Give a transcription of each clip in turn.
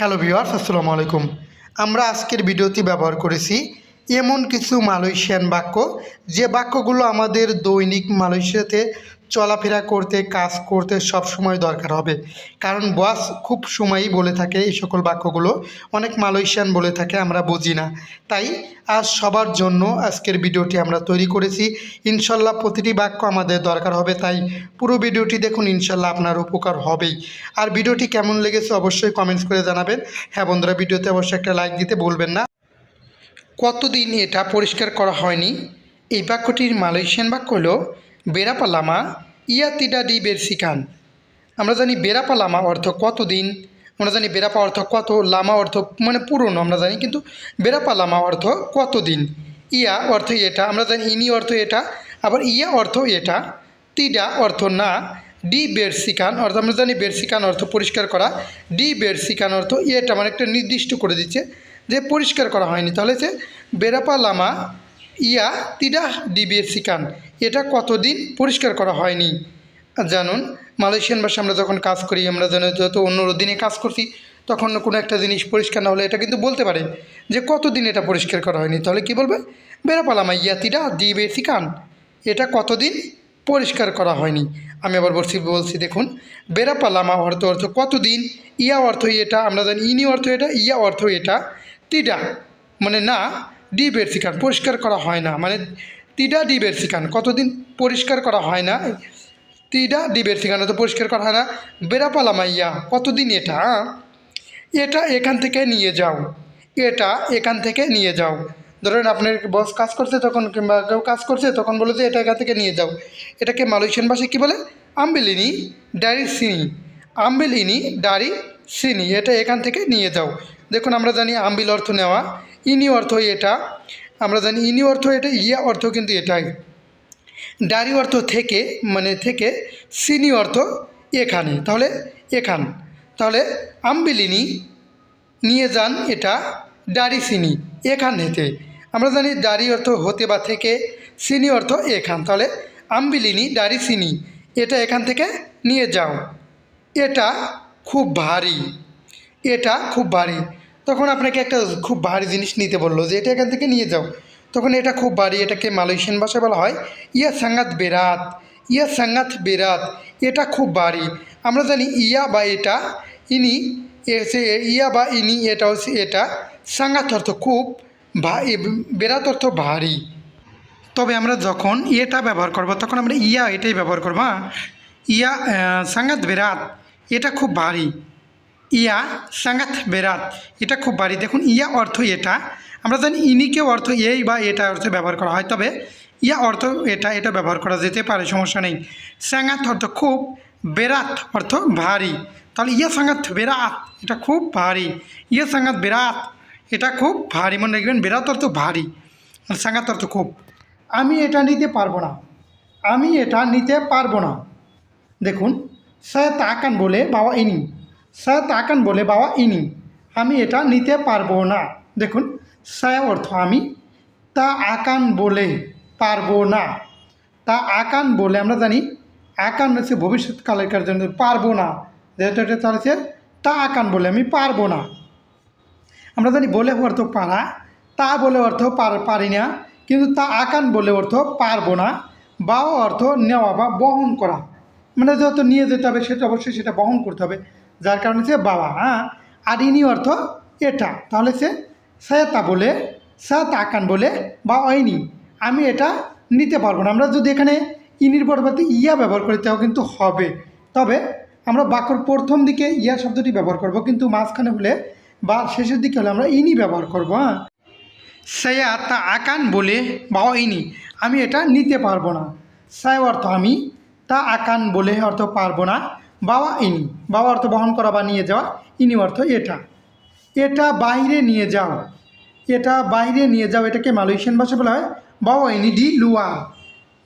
Hello viewers আসসালামু আলাইকুম। আমরা আজকের ভিডিওটি ব্যবহার করেছি এমন কিছু মালয়েশিয়ান বাক্য, যে বাক্যগুলো আমাদের দৈনিক মালয়েশিয়াতে চলাফেরা করতে, কাজ করতে সব সময় দরকার হবে। কারণ বস খুব সময়ই বলে থাকে এই সকল বাক্যগুলো। অনেক মালয়েশিয়ান বলে থাকে, আমরা বুঝি না। তাই আজ সবার জন্য আজকের ভিডিওটি আমরা তৈরি করেছি। ইনশাল্লাহ প্রতিটি বাক্য আমাদের দরকার হবে, তাই পুরো ভিডিওটি দেখুন, ইনশাল্লাহ আপনার উপকার হবেই। আর ভিডিওটি কেমন লেগেছে অবশ্যই কমেন্টস করে জানাবেন। হ্যাঁ বন্ধুরা, ভিডিওতে অবশ্যই একটা লাইক দিতে ভুলবেন না। কতদিন এটা পরিষ্কার করা হয়নি? এই বাক্যটির মালয়েশিয়ান বাক্য হলো বেরাপালামা ইয়াতিডা ডি বেরসিকান। আমরা জানি বেরাপা লামা অর্থ কতদিন, আমরা জানি বেরাপা অর্থ কত, লামা অর্থ মানে পুরনো আমরা জানি, কিন্তু বেরাপা লামা অর্থ কতদিন? ইয়া অর্থ এটা, আমরা জানি ইনি অর্থ এটা, আবার ইয়া অর্থ এটা, তিডা অর্থ না, ডি বেরসিকান অর্থ, আমরা জানি বেরসিকান অর্থ পরিষ্কার করা, ডি বেরসিকান অর্থ এটা মানে একটা নির্দিষ্ট করে দিচ্ছে। যে পরিষ্কার করা হয়নি, তাহলে যে বেরাপা লামা ইয়া তিডা ডি বেরসিকান এটা কতদিন পরিষ্কার করা হয়নি? জানুন, মালয়েশিয়ান ভাষা আমরা যখন কাজ করি, আমরা যেন যত অন্য দিনে কাজ করছি, তখন কোনো একটা জিনিস পরিষ্কার না হলে এটা কিন্তু বলতে পারে যে কতদিন এটা পরিষ্কার করা হয়নি। তাহলে কি বলবে? বেড়াপালামা ইয়াতিরা দি বেসিকান এটা কতদিন পরিষ্কার করা হয়নি? আমি আবার বলছি বলছি, দেখুন বেড়াপালামা অর্থ অর্থ কতদিন, ইয়া অর্থ এটা, আমরা জানি ইনি অর্থ এটা, ইয়া অর্থ এটা তিডা মানে না ডি বেরসিকান পরিষ্কার করা হয় না মানে তিডা ডি বেরসিকান কতদিন পরিষ্কার করা হয় না তিডা ডিবের ঠিকানা তো পরিষ্কার করা হয় না, বেড়াপালা মাইয়া, কতদিন এটা? এটা এখান থেকে নিয়ে যাও, এটা এখান থেকে নিয়ে যাও। ধরেন আপনার বস কাজ করছে তখন কিংবা কেউ কাজ করছে, তখন বলে যে এটা এখান থেকে নিয়ে যাও। এটাকে মালয়েশিয়ান ভাষায় কী বলে? আম্বেলিনি ডারি সিনি আম্বেলিনি ডারি সিনি এটা এখান থেকে নিয়ে যাও। দেখুন, আমরা জানি আম্বিল অর্থ নেওয়া, ইনি অর্থ এটা, আমরা জানি ইনি অর্থ এটা, ইয়া অর্থ কিন্তু এটাই। ডারি অর্থ থেকে মানে থেকে, সিনি অর্থ এখানে, তাহলে এখান। তাহলে আম্বিলিনি নিয়ে যান এটা, ডারি সিনি এখান হেতে আমরা জানি ডারি অর্থ হতে বা থেকে, সিনি অর্থ এখান। তাহলে আম্বিলিনি ডারি সিনি, এটা এখান থেকে নিয়ে যাও। এটা খুব ভারী, এটা খুব ভারী। তখন আপনাকে একটা খুব ভারী জিনিস নিতে বলল যে এটা এখান থেকে নিয়ে যাও। তখন এটা খুব ভারী, এটাকে মালয়েশিয়ান ভাষায় বলা হয় ইয়া সাঙ্গাত বেরাত, ইয়া সাঙ্গাত বেরাত, এটা খুব ভারী। আমরা জানি ইয়া বা এটা, ইনি এসে ইয়া বা ইনি এটা হচ্ছে এটা। সাঙ্গাত অর্থ খুব বেরাত অর্থ ভারী। তবে আমরা যখন ইয়েটা ব্যবহার করব, তখন আমরা ইয়া এটাই ব্যবহার করব হ্যাঁ? ইয়া সাঙ্গাত বেরাত, এটা খুব ভারী। ইয়া সাঙ্গাত বেরাত। এটা খুব ভারী দেখুন, ইয়া অর্থ এটা। আমরা জানি ইনিকে অর্থ এই বা এটা অর্থে ব্যবহার করা হয়। তবে ইয়া অর্থ এটা এটা ব্যবহার করা যেতে পারে, সমস্যা নেই। সাঙ্গাত অর্থ খুব, বেরাত অর্থ ভারী। তাহলে ইয়া সাঙ্গাত বেরাত, এটা খুব ভারী। ইয়া সাঙ্গাত বেরাত, এটা খুব ভারী। মনে রাখবেন, বেরাত অর্থ ভারী। সাঙ্গাত অর্থ খুব। আমি এটা নিতে পারব না। আমি এটা নিতে পারব না। দেখুন tak akan বলে বাবা ইনি। Tak akan বলে বাবা, ইনি। আমি এটা নিতে পারব না। দেখুন saya অর্থ আমি। তা আকান বলে পারব না। তা আকান বলে আমরা জানি আকান হচ্ছে ভবিষ্যৎকালের জন্য পারব না। যেহেতু এটা তার হচ্ছে, তা আকান বলে আমি পারব না। আমরা জানি বলে অর্থ পারা, তা বলে অর্থ পার, পারি না। কিন্তু তা আকান বলে অর্থ পারব না। বা অর্থ নেওয়া বা বহন করা। মানে যত নিয়ে যেতে হবে, সেটা অবশ্যই সেটা বহন করতে হবে। যার কারণে সে বাবা হ্যাঁ? আর ইনি অর্থ এটা। তাহলে সে সায়াতা বলে, সায়াত আকান বলে, বা অইনি আমি এটা নিতে পারব না। আমরা যদি এখানে ইনির পরিবর্তে ইয়া ব্যবহার করি, তাও কিন্তু হবে। তবে আমরা বাক্যর প্রথম দিকে ইয়া শব্দটি ব্যবহার করব, কিন্তু মাঝখানে হলে বা শেষের দিকে হলে আমরা ইনি ব্যবহার করব হ্যাঁ? সায়া তা আকান বলে বা ইনি আমি এটা নিতে পারব না। সায় অর্থ আমি, তা আকান বলে অর্থ পারব না। বাবা ইনি। বাবা অর্থ বহন করা বা নিয়ে যাওয়া, ইনি অর্থ এটা। এটা বাইরে নিয়ে যাও। এটা বাইরে নিয়ে যাও, এটাকে মালয়েশিয়ান ভাষা বলা হয় বাবা ইনি ডি লুয়ার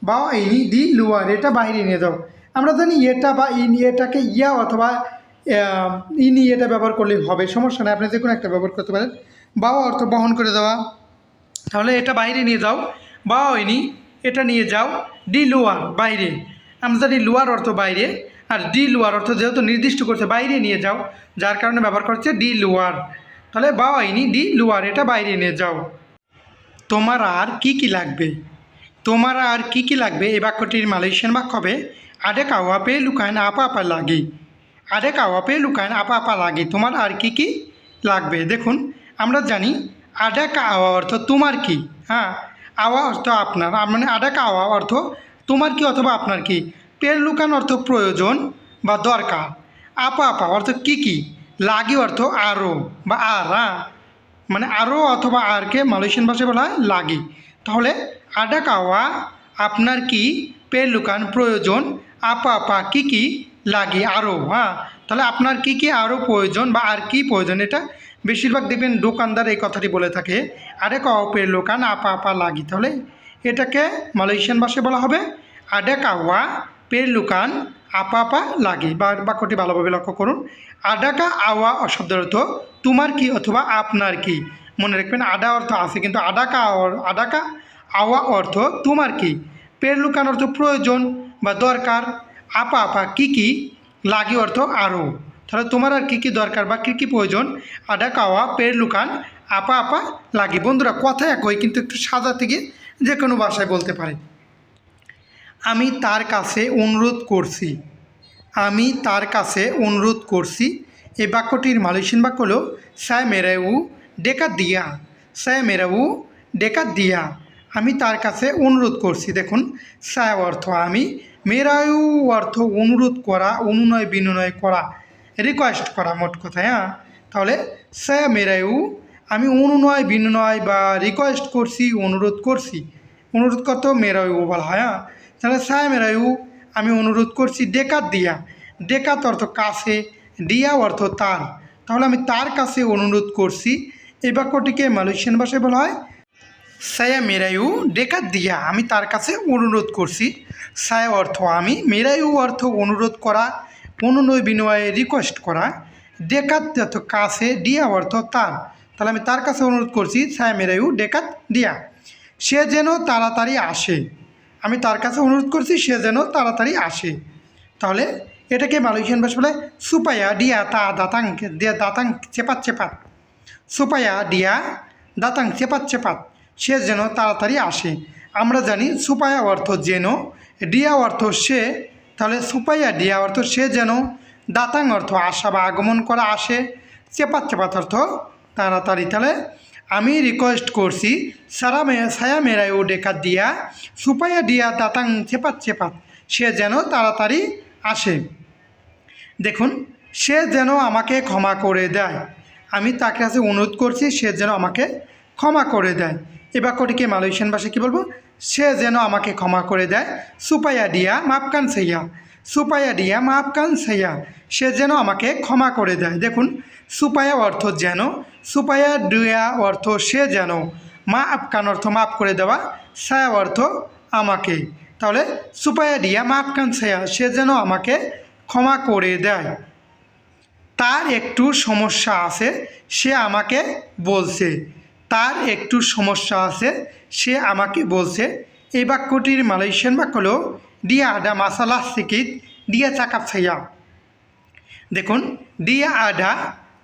বাবা ইনি ডি লুয়ার এটা বাইরে নিয়ে যাও। আমরা জানি এটা বা ইনি, এটাকে ইয়া অথবা ইনি এটা ব্যবহার করলে হবে, সমস্যা নেই, আপনি যে কোনো একটা ব্যবহার করতে পারেন। বাবা অর্থ বহন করে দেওয়া। তাহলে এটা বাইরে নিয়ে যাও। বা ওইনি এটা নিয়ে যাও ডি লুয়ার বাইরে। আমরা জানি লুয়ার অর্থ বাইরে। আর ডি লুয়ার অর্থ যেহেতু নির্দিষ্ট করছে বাইরে নিয়ে যাও, যার কারণে ব্যবহার করছে ডি লুয়ার তাহলে বাওয়াইনি ডি লুয়ার এটা বাইরে নিয়ে যাও। তোমার আর কি কি লাগবে? তোমার আর কি কি লাগবে? এই বাক্যটির মালয়েশিয়ান বাক্য হবে আডে কাওয়া পে লুকান আপা আপা লাগে। আডে কাওয়া পে লুকান আপা আপা লাগে। তোমার আর কি কি লাগবে? দেখুন, আমরা জানি আডা কাওয়া অর্থ তোমার কি? হ্যাঁ আওয়া অর্থ আপনার। মানে আডা কাওয়া অর্থ তোমার কি অথবা আপনার কি? পের লুকান অর্থ প্রয়োজন বা দরকার। আপা আপা অর্থ কি কি? লাগে অর্থ আরও বা আর। মানে আরও অথবা আরকে মালয়েশিয়ান ভাষায় বলা হয় লাগি। তাহলে আডা কাওয়া, আপনার কি পের লুকান প্রয়োজন? আপা আপা কি কি? লাগে আরও হ্যাঁ? তাহলে আপনার কি কি আরও প্রয়োজন বা আর কি প্রয়োজন? এটা বেশিরভাগ দেখবেন দোকানদার এই কথাটি বলে থাকে। আরে কাওয়া পের লোকান, আপা আপা, লাগি। তাহলে এটাকে মালয়েশিয়ান ভাষায় বলা হবে আডা কাওয়া পের লুকান, আপা লাগে। বা বাক্যটি ভালোভাবে লক্ষ্য করুন। আডাকা আওয়া শব্দের অর্থ, তোমার কি অথবা আপনার কি? মনে রাখবেন, আডা অর্থ আছে, কিন্তু আডাকা আডাকা আওয়া অর্থ, তোমার কি? পের লুকান অর্থ, প্রয়োজন বা দরকার। আপা আপা, কি কি? লাগে অর্থ আরও তাহলে তোমার আর কী কী দরকার বা কী কী প্রয়োজন? আডা কাওয়া পের লুকান, আপা আপা লাগে। বন্ধুরা, কথা একই, কিন্তু একটু সাদা থেকে যে কোনো ভাষায় বলতে পারে আমি তার কাছে অনুরোধ করছি। আমি তার কাছে অনুরোধ করছি। এই বাক্যটির মালয়েশিয়ান বাক্য হলো সায় মেরাউ, ডেকা দিয়া। সায় মেরাউ, ডেকা দিয়া। আমি তার কাছে অনুরোধ করছি। দেখুন সায় অর্থ আমি মেরায়ু অর্থ অনুরোধ করা, অনুনয় বিনয় করা রিকোয়েস্ট করা, মোট কথায় হ্যাঁ? তাহলে সায়া মেরায়ু আমি অনুনয় বিনয় বা রিকোয়েস্ট করছি, অনুরোধ করছি। অনুরোধ করতে মেরায়ু বলা হয় হ্যাঁ? তাহলে সায়া মেরায়ু আমি অনুরোধ করছি ডেকাত দিয়া। ডেকাত অর্থ কাছে, দিয়া অর্থ তার। তাহলে আমি তার কাছে অনুরোধ করছি, এই বাক্যটিকে মালয়েশিয়ান ভাষায় বলা হয় সায়া মেরায়ু ডেকাত দিয়া আমি তার কাছে অনুরোধ করছি। সায়া অর্থ আমি মেরায়ু অর্থ অনুরোধ করা অনুনয় বিনয়ে রিকোয়েস্ট করা। ডেকাত অর্থ কাছে, দিয়া অর্থ তার। তাহলে আমি তার কাছে অনুরোধ করছি, সায়া মেরায়ু ডেকাত দিয়া। সে যেন তাড়াতাড়ি আসে। আমি তার কাছে অনুরোধ করছি সে যেন তাড়াতাড়ি আসে। তাহলে এটাকে মালয়েশিয়ান ভাষা বলে সুপায়া ডিয়া তা দাতাং দাতাং চেপাত চেপাত। সুপায়া ডিয়া দাতাং চেপাত চেপাত। সে যেন তাড়াতাড়ি আসে। আমরা জানি সুপায়া অর্থ যেন, ডিয়া অর্থ সে। তাহলে সুপাইয়া ডিয়া অর্থ সে যেন, দাতাং অর্থ আসা বা আগমন করা আসে। চেপাত চেপাত অর্থ তাড়াতাড়ি। তাহলে আমি রিকোয়েস্ট করছি, সারা মে সায়া মেরায় ও ডেকা দিয়া সুপাইয়া ডিয়া দাতাং চেপাত চেপাত সে যেন তাড়াতাড়ি আসে। দেখুন, সে যেন আমাকে ক্ষমা করে দেয়। আমি তার কাছে অনুরোধ করছি, সে যেন আমাকে ক্ষমা করে দেয়। এ বাক্যটিকে মালয়েশিয়ান ভাষায় কী বলব? সে যেন আমাকে ক্ষমা করে দেয় সুপাইয়া ডিয়া মাপকান সাইয়া সুপাইয়া ডিয়া মাপকান সাইয়া সে যেন আমাকে ক্ষমা করে দেয়। দেখুন, সুপায়া অর্থ যেন, সুপায়া ডিয়া অর্থ সে যেন। মা আফকান অর্থ মাফ করে দেওয়া সায়া অর্থ আমাকে। তাহলে, সুপায়া ডিয়া মাফকান সায়া সে যেন আমাকে ক্ষমা করে দেয়। তার একটু সমস্যা আছে, সে আমাকে বলছে। তার একটু সমস্যা আছে, সে আমাকে বলছে। এই বাক্যটির মালয়েশিয়ান বাক্য হলো ডিয়া আডা মাসালা সিকিত দিয়া চাকাপ ছাইয়া দেখুন ডিয়া আডা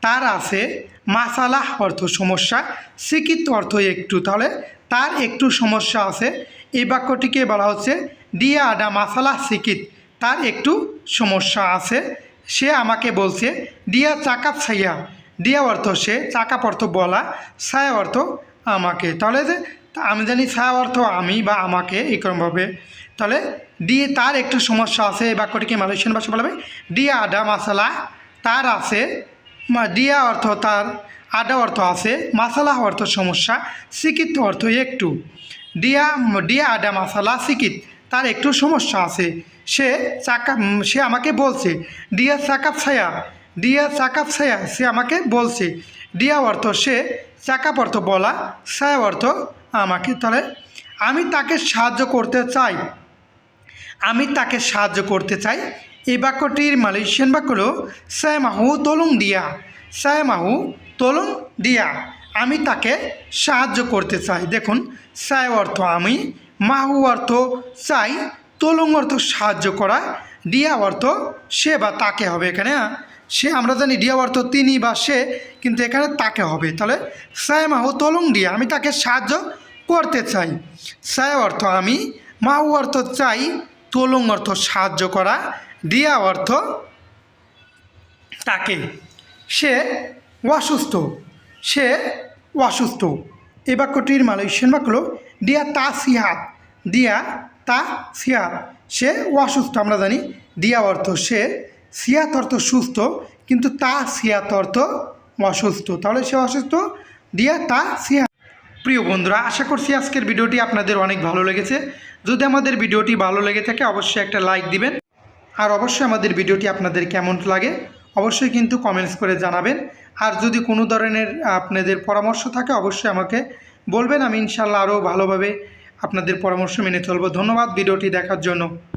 তার আছে মাসালাহ অর্থ সমস্যা সিকিত অর্থ একটু তাহলে তার একটু সমস্যা আছে এই বাক্যটিকে বলা হচ্ছে ডিয়া আডা মাসালাহ সিকিত তার একটু সমস্যা আছে সে আমাকে বলছে ডিয়া চাকাপ ছাইয়া ডিয়া অর্থ সে, চাকাপ অর্থ বলা, ছায়া অর্থ আমাকে। তাহলে যে আমি জানি ছায়া অর্থ আমি বা আমাকে এরকমভাবে তাহলে ডি তার একটু সমস্যা আছে, এই বাক্যটিকে মালয়েশিয়ান ভাষা বলা হবে ডিয়া আডা মাসালা, তার আছে ডিয়া অর্থ তার, আডা অর্থ আছে, মাসালা অর্থ সমস্যা, সিকিত অর্থ একটু। ডিয়া ডিয়া আডা মাসালা, সিকিত, তার একটু সমস্যা আছে। সে চাকা সে আমাকে বলছে, ডিয়া চাকাপ ছায়া, ডিয়া চাকাপ ছায়া, সে আমাকে বলছে, ডিয়া অর্থ সে চাকাপ অর্থ বলা, ছায়া অর্থ আমাকে। তাহলে আমি তাকে সাহায্য করতে চাই। আমি তাকে সাহায্য করতে চাই। এই বাক্যটির মালয়েশিয়ান বাক্য হলো, সায়মাহু তলুং দিয়া, সায়মাহু তলুং দিয়া, আমি তাকে সাহায্য করতে চাই। দেখুন, সায় অর্থ আমি, মাহু অর্থ চাই, তলুং অর্থ সাহায্য করা ডিয়া অর্থ সে বা তাকে হবে। এখানে সে, আমরা জানি ডিয়া অর্থ তিনি বা সে, কিন্তু এখানে তাকে হবে। তাহলে সায়মা হো তলং ডিয়া আমি তাকে সাহায্য করতে চাই। সায় অর্থ আমি, মাহু অর্থ চাই তলং অর্থ সাহায্য করা, দিয়া অর্থ তাকে। সে অসুস্থ সে অসুস্থ। এই বাক্যটির মালয়েশিয়ান বাক্য হলো ডিয়া তা সিহাত, দিয়া তা সিহাত। সে অসুস্থ, আমরা জানি, দিয়া অর্থ সে সিয়াত অর্থ সুস্থ, কিন্তু তা সিয়াত অর্থ অসুস্থ। তাহলে সে অসুস্থ, দিয়া তা সিয়াত প্রিয় বন্ধুরা, আশা করছি আজকের ভিডিওটি আপনাদের অনেক ভালো লেগেছে। যদি আমাদের ভিডিওটি ভালো লেগে থাকে, অবশ্যই একটা লাইক দিবেন। আর অবশ্যই আমাদের ভিডিওটি আপনাদের কেমন লাগে, অবশ্যই কিন্তু কমেন্টস করে জানাবেন। আর যদি কোনো ধরনের আপনাদের পরামর্শ থাকে, অবশ্যই আমাকে বলবেন। আমি ইনশাল্লাহ আরও ভালোভাবে আপনাদের পরামর্শ মেনে চলবো। ধন্যবাদ ভিডিওটি দেখার জন্য।